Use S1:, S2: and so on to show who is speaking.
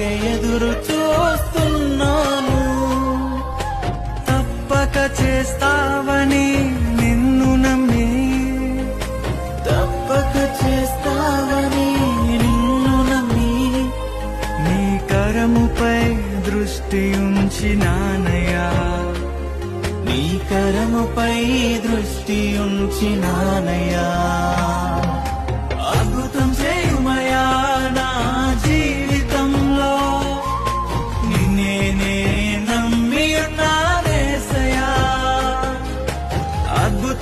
S1: ఎదురు చూస్తున్నాను. తప్పక చేస్తావని నిన్ను నమ్మి. తప్పక చేస్తావని నిన్ను నమ్మి. నీ కరముపై దృష్టి ఉంచినానయ్యా నీ కరముపై దృష్టి ఉంచినానయ్యా అద్భుతం